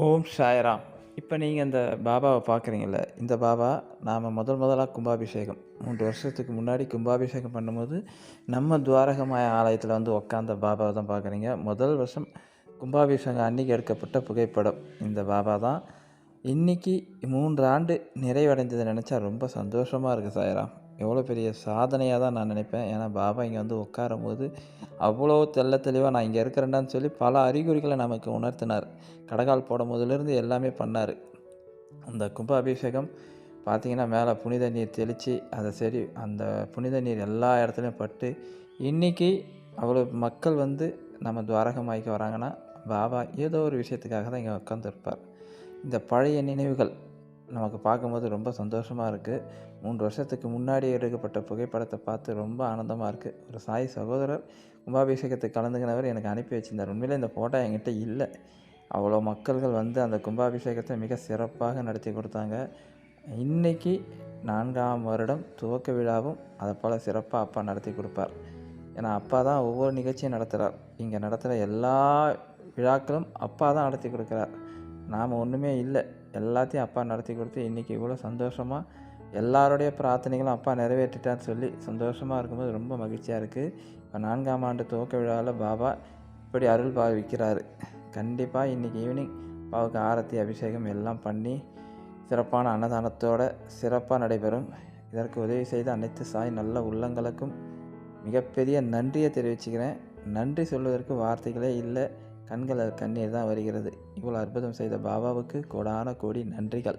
ஓம் சாய்ராம். இப்போ நீங்கள் இந்த பாபாவை பார்க்குறீங்கள இந்த பாபா நாம் முதல் முதலாக கும்பாபிஷேகம் மூன்று வருஷத்துக்கு முன்னாடி கும்பாபிஷேகம் பண்ணும்போது நம்ம துவாரகமாய ஆலயத்தில் வந்து உக்காந்த பாபாவை தான் பார்க்குறீங்க முதல் வருஷம் கும்பாபிஷேகம் அன்னைக்கு எடுக்கப்பட்ட புகைப்படம் இந்த பாபா தான். இன்றைக்கி மூன்று ஆண்டு நிறைவடைந்ததை நினச்சா ரொம்ப சந்தோஷமாக இருக்குது சாய்ராம். எவ்வளோ பெரிய சாதனையாக தான் நான் நினைப்பேன். ஏன்னா பாபா இங்கே வந்து உட்காரும் போது அவ்வளோ தெல்ல தெளிவாக நான் இங்கே இருக்கிறேன்டான்னு சொல்லி பல அறிகுறிகளை நமக்கு உணர்த்தினார். கடகால் போடும் போதிலிருந்து எல்லாமே பண்ணார். அந்த கும்பாபிஷேகம் பார்த்தீங்கன்னா மேலே புனித நீர் தெளித்து அதை சரி அந்த புனித நீர் எல்லா இடத்துலையும் பட்டு இன்றைக்கி அவ்வளோ மக்கள் வந்து நம்ம துவாரகமாய்க்கு வராங்கன்னா பாபா ஏதோ ஒரு விஷயத்துக்காக தான் இங்கே உட்காந்துருப்பார் இந்த பழைய நினைவுகள் நமக்கு பார்க்கும்போது ரொம்ப சந்தோஷமாக இருக்குது மூன்று வருஷத்துக்கு முன்னாடி எடுக்கப்பட்ட புகைப்படத்தை பார்த்து ரொம்ப ஆனந்தமாக இருக்குது ஒரு சாய் சகோதரர் கும்பாபிஷேகத்துக்கு கலந்துக்கினவர் எனக்கு அனுப்பி வச்சிருந்தார். உண்மையிலே இந்த ஃபோட்டோ என்கிட்ட இல்லை. அவ்வளோ மக்கள்கள் வந்து அந்த கும்பாபிஷேகத்தை மிக சிறப்பாக நடத்தி கொடுத்தாங்க. இன்றைக்கி நான்காம் வருடம் துவக்க விழாவும் அதை போல் சிறப்பாக அப்பா நடத்தி கொடுப்பார். ஏன்னா அப்பா தான் ஒவ்வொரு நிகழ்ச்சியும் நடத்துகிறார் இங்கே நடத்துகிற எல்லா விழாக்களும் அப்பா தான் நடத்தி கொடுக்குறார். நாம் ஒன்றுமே இல்லை. எல்லாத்தையும் அப்பா நடத்தி கொடுத்து இன்றைக்கி இவ்வளோ சந்தோஷமாக எல்லாருடைய பிரார்த்தனைகளும் அப்பா நிறைவேற்றிட்டான்னு சொல்லி சந்தோஷமாக இருக்கும்போது ரொம்ப மகிழ்ச்சியாக இருக்குது இப்போ நான்காம் ஆண்டு துவக்க விழாவில் பாபா இப்படி அருள் பாவிக்கிறாரு. கண்டிப்பாக இன்றைக்கி ஈவினிங் பாவுக்கு ஆரத்தி அபிஷேகம் எல்லாம் பண்ணி சிறப்பான அன்னதானத்தோடு சிறப்பாக நடைபெறும். இதற்கு உதவி செய்த அனைத்து சாய் நல்ல உள்ளங்களுக்கும் மிகப்பெரிய நன்றியை தெரிவிச்சுக்கிறேன். நன்றி சொல்வதற்கு வார்த்தைகளே இல்லை. கண்களில் கண்ணீர் தான் வருகிறது. இவ்வளோ அற்புதம் செய்த பாபாவுக்கு கோடான கோடி நன்றிகள்.